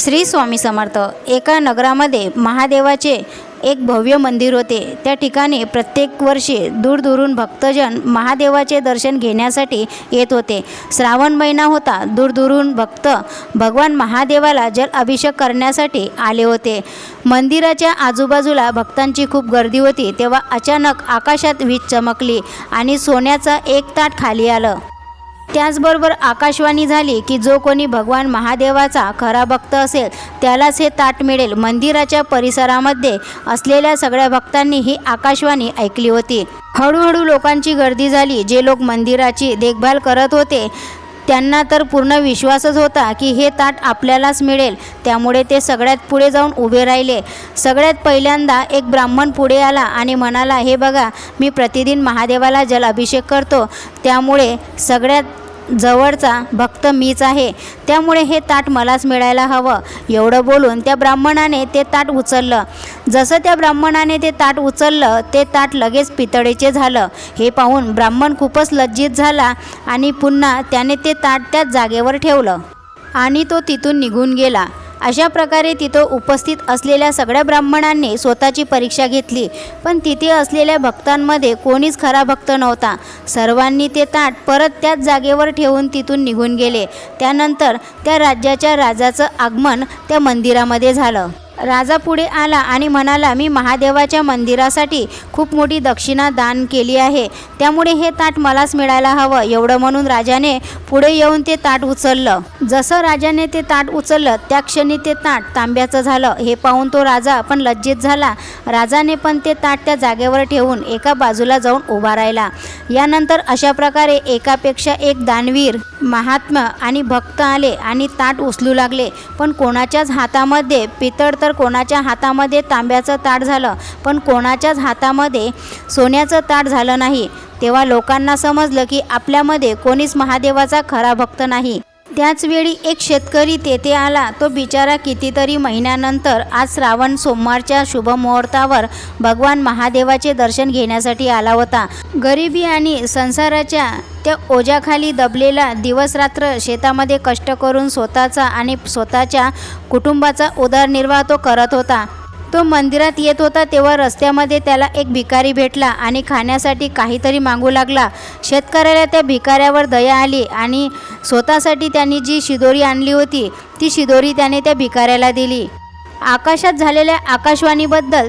श्री स्वामी समर्थ. एका नगरामध्ये महादेवाचे एक भव्य मंदिर होते. त्या ठिकाणी प्रत्येक वर्षी दूरदूरून भक्तजन महादेवाचे दर्शन घेण्यासाठी येत होते. श्रावण महिना होता. दूरदूरून भक्त भगवान महादेवाला जल अभिषेक करण्यासाठी आले होते. मंदिराच्या आजूबाजूला भक्तांची खूप गर्दी होती. तेव्हा अचानक आकाशात वीज चमकली आणि सोन्याचं एक ताट खाली आलं. त्याचबरोबर आकाशवाणी झाली की जो कोणी भगवान महादेवाचा खरा भक्त असेल त्यालाच हे ताट मिळेल. मंदिराच्या परिसरामध्ये असलेल्या सगळ्या भक्तांनी ही आकाशवाणी ऐकली होती. हळूहळू लोकांची गर्दी झाली. जे लोक मंदिराची देखभाल करत होते त्यांना तर पूर्ण विश्वासच होता की हे ताट आपल्यालाच मिळेल. त्यामुळे ते सगळ्यात पुढे जाऊन उभे राहिले. सगळ्यात पहिल्यांदा एक ब्राह्मण पुढे आला आणि म्हणाला हे बघा मी प्रतिदिन महादेवाला जल अभिषेक करतो. त्यामुळे सगळ्यात जवळचा भक्त मीच आहे. त्यामुळे हे ताट मलाच मिळायला हवं. एवढं बोलून त्या ब्राह्मणाने ते ताट उचललं. जसं त्या ब्राह्मणाने ते ताट उचललं ते ताट लगेच पितळेचे झालं. हे पाहून ब्राह्मण खूपच लज्जित झाला आणि पुन्हा त्याने ते ताट त्याच जागेवर ठेवलं. आणि तो तिथून निघून गेला. अशा प्रकारे तिथं उपस्थित असलेल्या सगळ्या ब्राह्मणांनी स्वतःची परीक्षा घेतली. पण तिथे असलेल्या भक्तांमध्ये कोणीच खरा भक्त नव्हता. सर्वांनी ते ताट परत त्याच जागेवर ठेवून तिथून निघून गेले. त्यानंतर त्या राज्याच्या राजाचं आगमन त्या मंदिरामध्ये झालं. राजा पुढे आला आणि म्हणाला मी महादेवाच्या मंदिरासाठी खूप मोठी दक्षिणा दान केली आहे. त्यामुळे हे ताट मलाच मिळायला हवं. एवढं म्हणून राजाने पुढे येऊन ते ताट उचललं. जसं राजाने ते ताट उचललं त्या क्षणी ते ताट तांब्याचं झालं. हे पाहून तो राजा पण लज्जित झाला. राजाने पण ते ताट त्या जागेवर ठेवून एका बाजूला जाऊन उभा राहिला. यानंतर अशा प्रकारे एकापेक्षा एक दानवीर महात्मा आणि भक्त आले आणि ताट उचलू लागले. पण कोणाच्याच हातामध्ये पितळ तर कोणाच्या हातामध्ये तांब्याचं ताट झालं. पण कोणाच्याच हातामध्ये सोन्याचं ताट झालं नाही. तेव्हा लोकांना समजलं की आपल्यामध्ये कोणीच महादेवाचा खरा भक्त नाही. त्याचवेळी एक शेतकरी तेथे आला. तो बिचारा कितीतरी महिन्यानंतर आज श्रावण सोमवारच्या शुभमुहूर्तावर भगवान महादेवाचे दर्शन घेण्यासाठी आला होता. गरिबी आणि संसाराच्या त्या ओझ्याखाली दबलेला दिवसरात्र शेतामध्ये कष्ट करून स्वतःचा आणि स्वतःच्या कुटुंबाचा उदरनिर्वाह तो करत होता. तो मंदिरात येत होता तेव्हा रस्त्यामध्ये त्याला एक भिकारी भेटला आणि खाण्यासाठी काहीतरी मागू लागला. शेतकऱ्याला त्या भिकाऱ्यावर दया आली आणि स्वतःसाठी त्यांनी जी शिदोरी आणली होती ती शिदोरी त्याने त्या भिकाऱ्याला दिली. आकाशात झालेल्या आकाशवाणीबद्दल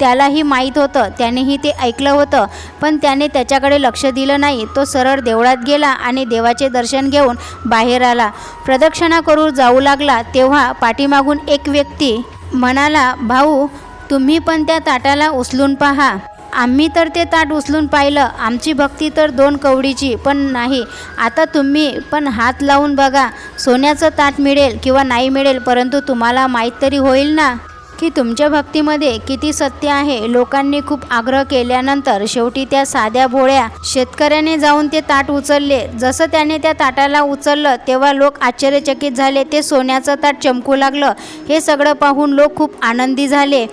त्यालाही माहीत होतं त्यानेही ते ऐकलं होतं पण त्याने त्याच्याकडे लक्ष दिलं नाही. तो सरळ देवळात गेला आणि देवाचे दर्शन घेऊन बाहेर आला. प्रदक्षिणा करू जाऊ लागला तेव्हा पाठीमागून एक व्यक्ती म्हणाला भाऊ तुम्ही पण त्या ताटाला उचलून पहा. आम्ही तर ते ताट उचलून पाहिलं. आमची भक्ती तर दोन कवडीची पण नाही. आता तुम्ही पण हात लावून बघा. सोन्याचं ताट मिळेल किंवा नाही मिळेल परंतु तुम्हाला माहीत तरी होईल ना? की तुमच्या भक्तीमध्ये किती सत्य आहे लोकांनी खूप आग्रह केल्यानंतर शेवटी त्या साध्या भोळ्या शेतकऱ्याने जाऊन ते ताट उचलले. जसं त्याने त्या ताटाला उचललं तेव्हा लोक आश्चर्यचकित झाले. ते सोन्याचं ताट चमकू लागलं. हे सगळं पाहून लोक खूप आनंदी झाले.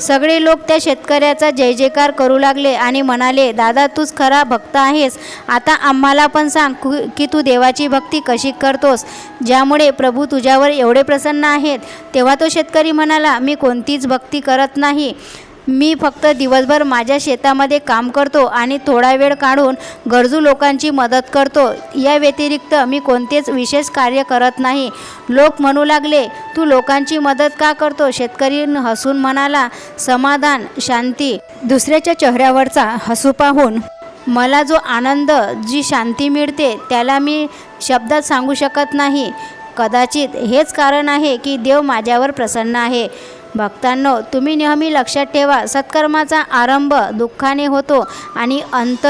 सगळे लोक त्या शेतकऱ्याचा जय जयकार करू लागले आणि म्हणाले दादा तूच खरा भक्त आहेस. आता आम्हाला पण सांग की तू देवाची भक्ती कशी करतोस. ज्यामुळे प्रभू तुझ्यावर एवढे प्रसन्न आहेत. तेव्हा तो शेतकरी म्हणाला मी कोणतीच भक्ती करत नाही. मी फक्त दिवसभर माझ्या शेतामध्ये काम करतो आणि थोडा वेळ काढून गरजू लोकांची मदत करतो. या व्यतिरिक्त मी कोणतेच विशेष कार्य करत नाही. लोक म्हणू लागले तू लोकांची मदत का करतो? शेतकरी हसून म्हणाला समाधान शांती. दुसऱ्याच्या चेहऱ्यावरचा हसू पाहून मला जो आनंद जी शांती मिळते त्याला मी शब्दात सांगू शकत नाही. कदाचित हेच कारण आहे की देव माझ्यावर प्रसन्न आहे. भक्तांनो तुम्ही नेहमी लक्षात ठेवा सत्कर्माचा आरंभ दुःखाने होतो आणि अंत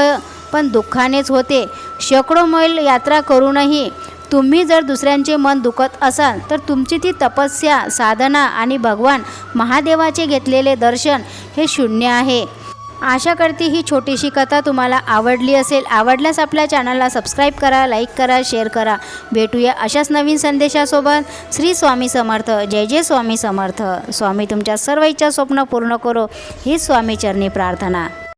पण दुःखानेच होते. शेकडो मैल यात्रा करूनही तुम्ही जर दुसऱ्यांचे मन दुखत असाल तर तुमची ती तपस्या साधना आणि भगवान महादेवाचे घेतलेले दर्शन हे शून्य आहे. आशा करते ही छोटीशी कथा तुम्हाला आवडली असेल. आवडल्यास आपल्या चॅनलला सबस्क्राईब करा लाईक करा शेअर करा. भेटूया अशाच नवीन संदेशासोबत. श्री स्वामी समर्थ. जय जय स्वामी समर्थ. स्वामी तुमच्या सर्व इच्छा स्वप्न पूर्ण करो. ही स्वामी चरणी प्रार्थना.